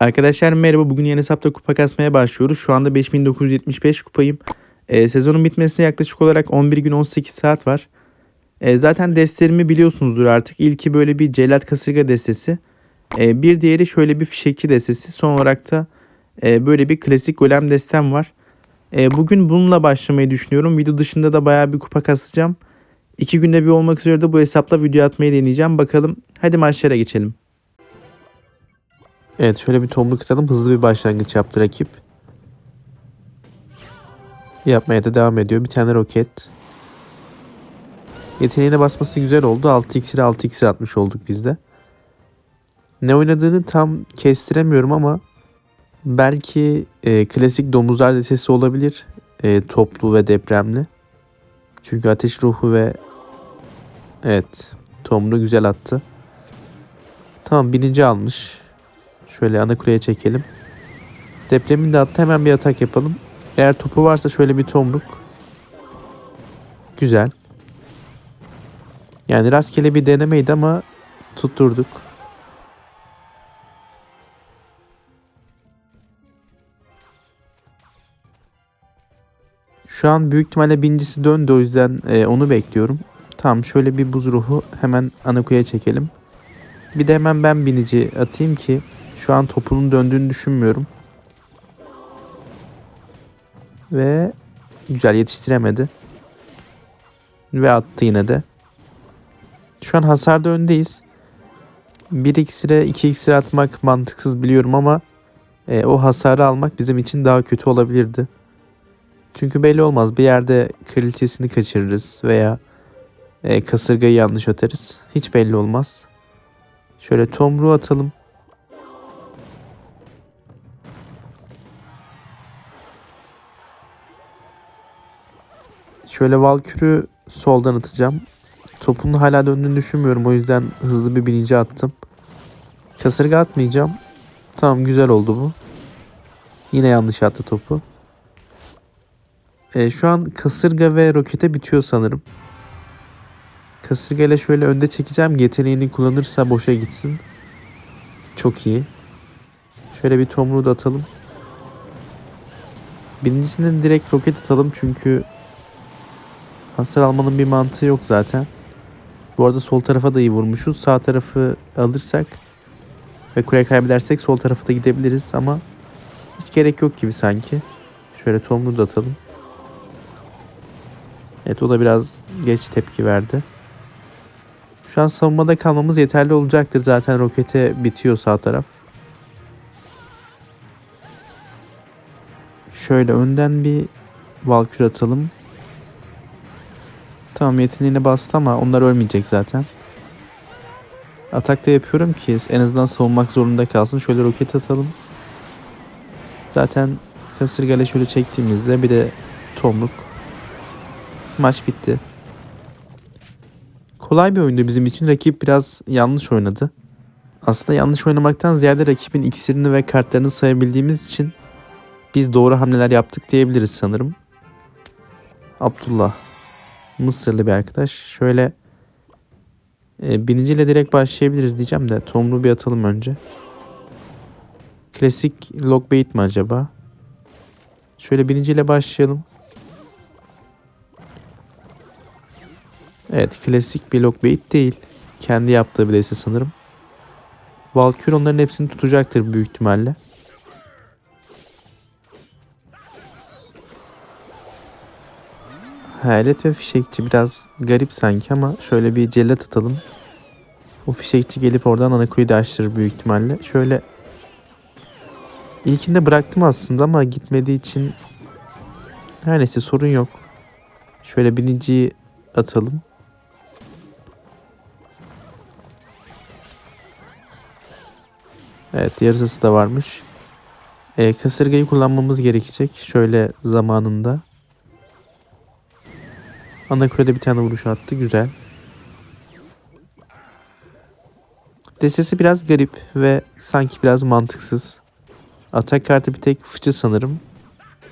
Arkadaşlar merhaba. Bugün yeni hesapta kupa kasmaya başlıyoruz. Şu anda 5975 kupayım. Ee, sezonun bitmesine yaklaşık olarak 11 gün 18 saat var. Ee, zaten destlerimi biliyorsunuzdur artık. İlki böyle bir celat kasırga destesi. Ee, bir diğeri şöyle bir fişekçi destesi. Son olarak da e, böyle bir klasik golem destem var. Ee, bugün bununla başlamayı düşünüyorum. Video dışında da bayağı bir kupa kasacağım. İki günde bir olmak üzere de bu hesapla video atmayı deneyeceğim. Bakalım. Hadi maçlara geçelim. Evet şöyle bir tomruk atalım. Hızlı bir başlangıç yaptı rakip. Yapmaya da devam ediyor. Bir tane roket. Yeteneğine basması güzel oldu. 6x ile 6x atmış olduk biz de. Ne oynadığını tam kestiremiyorum ama belki e, klasik domuzlar desesi olabilir. E, toplu ve depremli. Çünkü ateş ruhu ve evet tomru güzel attı. Tamam birinci almış. Şöyle ana kuleye çekelim. Depremin de attı hemen bir atak yapalım. Eğer topu varsa şöyle bir tomruk. Güzel. Yani rastgele bir denemeydi ama tutturduk. Şu an büyük ihtimalle birincisi döndü o yüzden e, onu bekliyorum. Tamam şöyle bir buz ruhu hemen ana kuleye çekelim. Bir de hemen ben binici atayım ki şu an topunun döndüğünü düşünmüyorum. Ve güzel yetiştiremedi. Ve attı yine de. Şu an hasarda öndeyiz. 1 iksire 2 iksire atmak mantıksız biliyorum ama e, o hasarı almak bizim için daha kötü olabilirdi. Çünkü belli olmaz. Bir yerde kraliçesini kaçırırız veya e, kasırgayı yanlış atarız. Hiç belli olmaz. Şöyle tomruğu atalım. Şöyle Valkür'ü soldan atacağım. Topun hala döndüğünü düşünmüyorum. O yüzden hızlı bir binici attım. Kasırga atmayacağım. Tamam güzel oldu bu. Yine yanlış attı topu. E, şu an kasırga ve rokete bitiyor sanırım. Kasırga ile şöyle önde çekeceğim. Yeteneğini kullanırsa boşa gitsin. Çok iyi. Şöyle bir tomruğu da atalım. Birincisinden direkt roket atalım çünkü hasar almanın bir mantığı yok zaten. Bu arada sol tarafa da iyi vurmuşuz. Sağ tarafı alırsak ve kule kaybedersek sol tarafa da gidebiliriz ama hiç gerek yok gibi sanki. Şöyle tomruğu da atalım. Evet o da biraz geç tepki verdi. Şu an savunmada kalmamız yeterli olacaktır. Zaten rokete bitiyor sağ taraf. Şöyle önden bir valkür atalım. Tamam yeteneğine bastı ama onlar ölmeyecek zaten. Atakta yapıyorum ki en azından savunmak zorunda kalsın. Şöyle roket atalım. Zaten kasırgayla şöyle çektiğimizde bir de tomruk. Maç bitti. Kolay bir oyundu bizim için. Rakip biraz yanlış oynadı. Aslında yanlış oynamaktan ziyade rakibin iksirini ve kartlarını sayabildiğimiz için biz doğru hamleler yaptık diyebiliriz sanırım. Abdullah. Mısırlı bir arkadaş. Şöyle e, biniciyle direkt başlayabiliriz diyeceğim de Tomru bir atalım önce. Klasik logbait mi acaba? Şöyle biniciyle başlayalım. Evet klasik bir logbait değil. Kendi yaptığı bir dese sanırım. Valkyrie onların hepsini tutacaktır büyük ihtimalle. Hayalet ve fişekçi biraz garip sanki ama şöyle bir cellat atalım. O fişekçi gelip oradan ana kuyu da açtırır büyük ihtimalle. Şöyle ilkinde bıraktım aslında ama gitmediği için her neyse sorun yok. Şöyle biniciyi atalım. Evet yarısı da varmış. E, kasırgayı kullanmamız gerekecek. Şöyle zamanında. Ana bir tane vuruş attı. Güzel. Destesi biraz garip ve sanki biraz mantıksız. Atak kartı bir tek fıçı sanırım.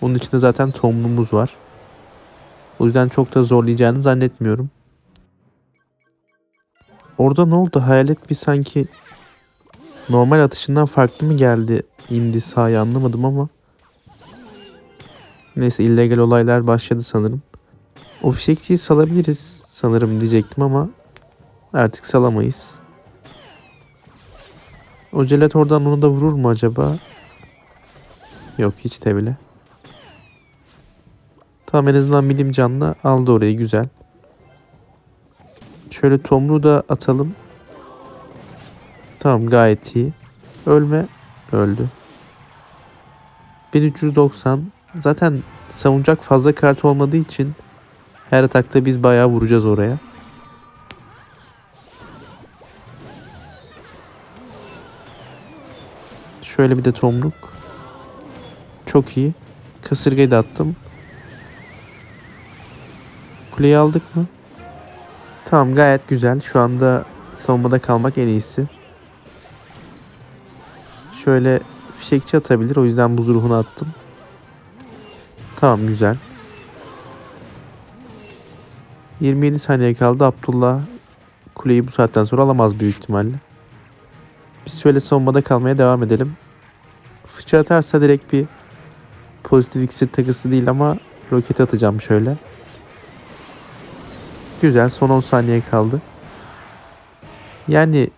Bunun içinde zaten tomluğumuz var. O yüzden çok da zorlayacağını zannetmiyorum. Orada ne oldu? Hayalet bir sanki normal atışından farklı mı geldi? indi sahaya anlamadım ama. Neyse illegal olaylar başladı sanırım. O fişekçiyi salabiliriz sanırım diyecektim ama artık salamayız. O celat oradan onu da vurur mu acaba? Yok hiç de bile. Tamam en azından bilim canlı aldı orayı güzel. Şöyle tomru da atalım. Tamam gayet iyi. Ölme. Öldü. 1390. Zaten savunacak fazla kart olmadığı için her atakta biz bayağı vuracağız oraya. Şöyle bir de tomruk. Çok iyi. Kasırgayı da attım. Kuleyi aldık mı? Tamam gayet güzel. Şu anda savunmada kalmak en iyisi. Şöyle fişekçi atabilir. O yüzden buz ruhunu attım. Tamam güzel. 27 saniye kaldı. Abdullah kuleyi bu saatten sonra alamaz büyük ihtimalle. Biz şöyle savunmada kalmaya devam edelim. Fıçı atarsa direkt bir pozitif iksir takısı değil ama roket atacağım şöyle. Güzel son 10 saniye kaldı. Yani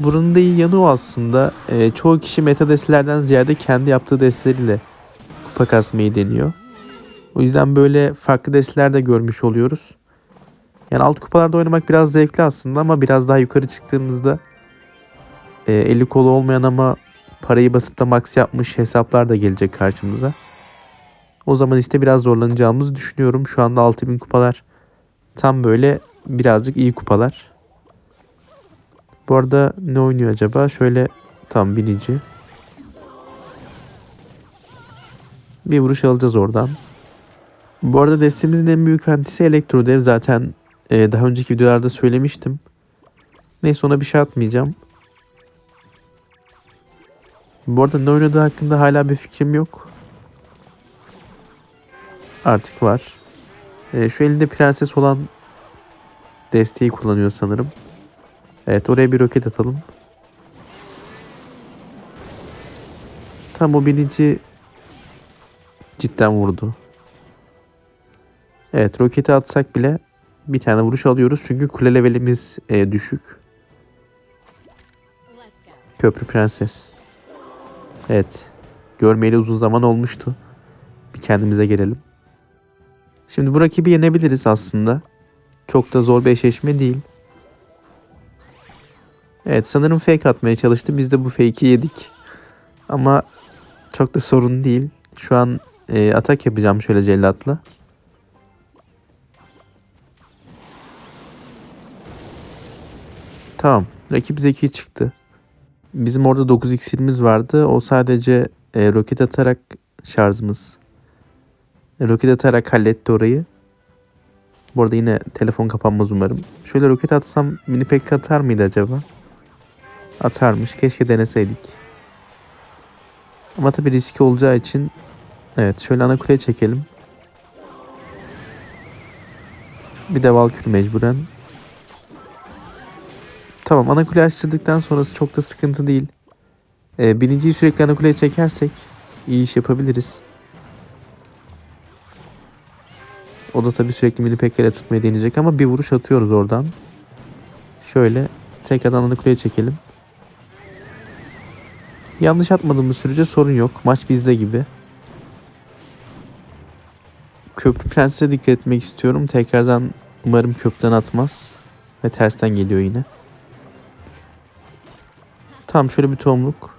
Buranın da iyi yanı o aslında. Ee, çoğu kişi meta destelerden ziyade kendi yaptığı desteleriyle kupa kasmayı deniyor. O yüzden böyle farklı desteler de görmüş oluyoruz. Yani alt kupalarda oynamak biraz zevkli aslında ama biraz daha yukarı çıktığımızda e, eli kolu olmayan ama parayı basıp da max yapmış hesaplar da gelecek karşımıza. O zaman işte biraz zorlanacağımızı düşünüyorum. Şu anda 6000 kupalar tam böyle birazcık iyi kupalar. Bu arada ne oynuyor acaba? Şöyle tam binici. Bir vuruş alacağız oradan. Bu arada destemizin en büyük antisi Elektrodev. Zaten e, daha önceki videolarda söylemiştim. Neyse ona bir şey atmayacağım. Bu arada ne oynadığı hakkında hala bir fikrim yok. Artık var. E, şu elinde prenses olan desteği kullanıyor sanırım. Evet oraya bir roket atalım. Tam o birinci cidden vurdu. Evet roketi atsak bile bir tane vuruş alıyoruz. Çünkü kule levelimiz e, düşük. Köprü prenses. Evet. Görmeyeli uzun zaman olmuştu. Bir kendimize gelelim. Şimdi bu rakibi yenebiliriz aslında. Çok da zor bir eşleşme değil. Evet sanırım fake atmaya çalıştı. Biz de bu fake'i yedik. Ama çok da sorun değil. Şu an e, atak yapacağım şöyle cellatla. Tamam. Rakip zeki çıktı. Bizim orada 9 iksirimiz vardı. O sadece e, roket atarak şarjımız. E, roket atarak halletti orayı. Bu arada yine telefon kapanmaz umarım. Şöyle roket atsam mini pek atar mıydı acaba? Atarmış. Keşke deneseydik. Ama tabi riski olacağı için evet şöyle ana kuleye çekelim. Bir de Valkür mecburen. Tamam ana kule açtırdıktan sonrası çok da sıkıntı değil. Ee, birinciyi sürekli ana kuleye çekersek iyi iş yapabiliriz. O da tabi sürekli mini pekkele tutmayı deneyecek ama bir vuruş atıyoruz oradan. Şöyle tekrardan ana kuleye çekelim. Yanlış atmadığımız sürece sorun yok. Maç bizde gibi. Köprü prensese dikkat etmek istiyorum. Tekrardan umarım köprüden atmaz. Ve tersten geliyor yine. Tamam şöyle bir tomruk.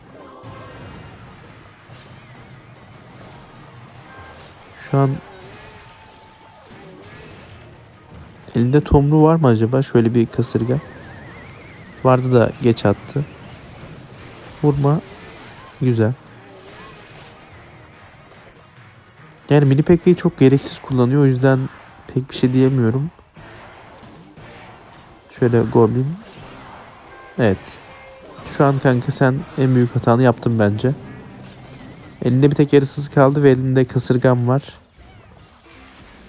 Şu an elinde tomruğu var mı acaba? Şöyle bir kasırga. Vardı da geç attı. Vurma. Güzel. Yani mini Pekka'yı çok gereksiz kullanıyor. O yüzden pek bir şey diyemiyorum. Şöyle Goblin. Evet. Şu an kanka sen en büyük hatanı yaptın bence. Elinde bir tek yarısız kaldı ve elinde kasırgam var.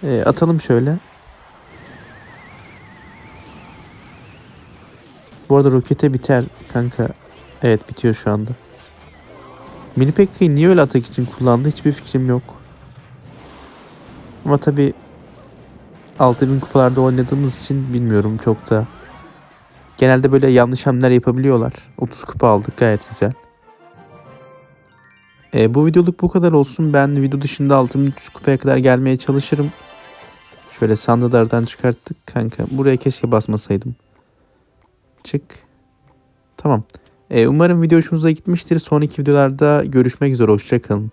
E, atalım şöyle. Bu arada rokete biter kanka. Evet bitiyor şu anda. Mini Pekka'yı niye öyle atak için kullandı hiçbir fikrim yok. Ama tabi 6000 kupalarda oynadığımız için bilmiyorum çok da. Genelde böyle yanlış hamleler yapabiliyorlar. 30 kupa aldık gayet güzel. E, bu videoluk bu kadar olsun. Ben video dışında 6300 kupaya kadar gelmeye çalışırım. Şöyle sandılardan çıkarttık kanka. Buraya keşke basmasaydım. Çık. Tamam. E, umarım video hoşunuza gitmiştir. Sonraki videolarda görüşmek üzere. Hoşçakalın.